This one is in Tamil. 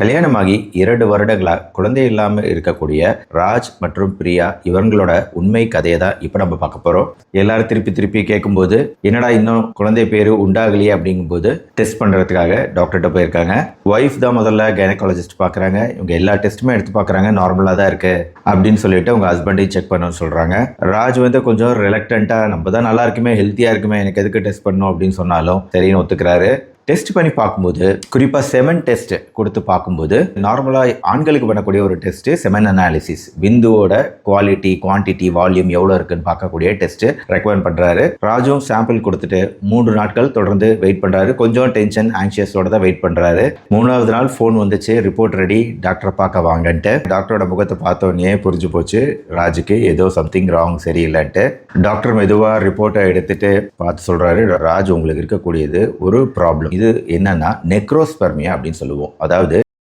கல்யாணமாகி இரண்டு வருடங்களா குழந்தை இல்லாமல் இருக்கக்கூடிய ராஜ் மற்றும் பிரியா இவங்களோட உண்மை கதையை தான் இப்போ நம்ம பார்க்க போறோம். எல்லாரும் திருப்பி திருப்பி கேட்கும்போது என்னடா இன்னும் குழந்தை பேரு உண்டாகலையே? அப்படிங்கும்போது டெஸ்ட் பண்றதுக்காக டாக்டர்கிட்ட போயிருக்காங்க. ஒய்ஃப் தான் முதல்ல கைனகாலஜிஸ்ட் பார்க்குறாங்க இவங்க எல்லா டெஸ்ட்டுமே எடுத்து பார்க்குறாங்க நார்மலாக தான் இருக்கு அப்படின்னு சொல்லிட்டு உங்க ஹஸ்பண்டையும் செக் பண்ணணும்னு சொல்றாங்க. ராஜ் வந்து கொஞ்சம் ரிலக்டண்ட்டாக நம்ம தான் நல்லா இருக்குமே ஹெல்த்தியாக இருக்குமே எனக்கு எதுக்கு டெஸ்ட் பண்ணணும்? அப்படின்னு சொன்னாலும் சரின்னு ஒத்துக்கிறாரு. டெஸ்ட் பண்ணி பார்க்கும்போது குறிப்பாக செமன் டெஸ்ட் கொடுத்து பார்க்கும்போது நார்மலாக ஆண்களுக்கு பண்ணக்கூடிய ஒரு டெஸ்ட் செமன் அனாலிசிஸ் விந்துவோட குவாலிட்டி குவான்டிட்டி வால்யூம் எவ்வளோ இருக்குன்னு பார்க்கக்கூடிய டெஸ்ட் ரெக்கமெண்ட் பண்ணுறாரு ராஜும் சாம்பிள் கொடுத்துட்டு மூன்று நாட்கள் தொடர்ந்து வெயிட் பண்ணுறாரு கொஞ்சம் டென்ஷன் ஆங்ஷியஸோட தான் வெயிட் பண்ணுறாரு மூணாவது நாள் ஃபோன் வந்துச்சு ரிப்போர்ட் ரெடி டாக்டரை பார்க்க வாங்கன்ட்டு. டாக்டரோட முகத்தை பார்த்தோன்னே புரிஞ்சு போச்சு ராஜுக்கு ஏதோ சம்திங் ராங் சரியில்லைன்ட்டு. டாக்டர் மெதுவாக ரிப்போர்ட்டை எடுத்துட்டு பார்த்து சொல்கிறாரு ராஜ் உங்களுக்கு இருக்கக்கூடியது ஒரு ப்ராப்ளம் இது என்னன்னா நெக்ரோஸ்பெர்மியா அப்படின்னு சொல்லுவோம். அதாவது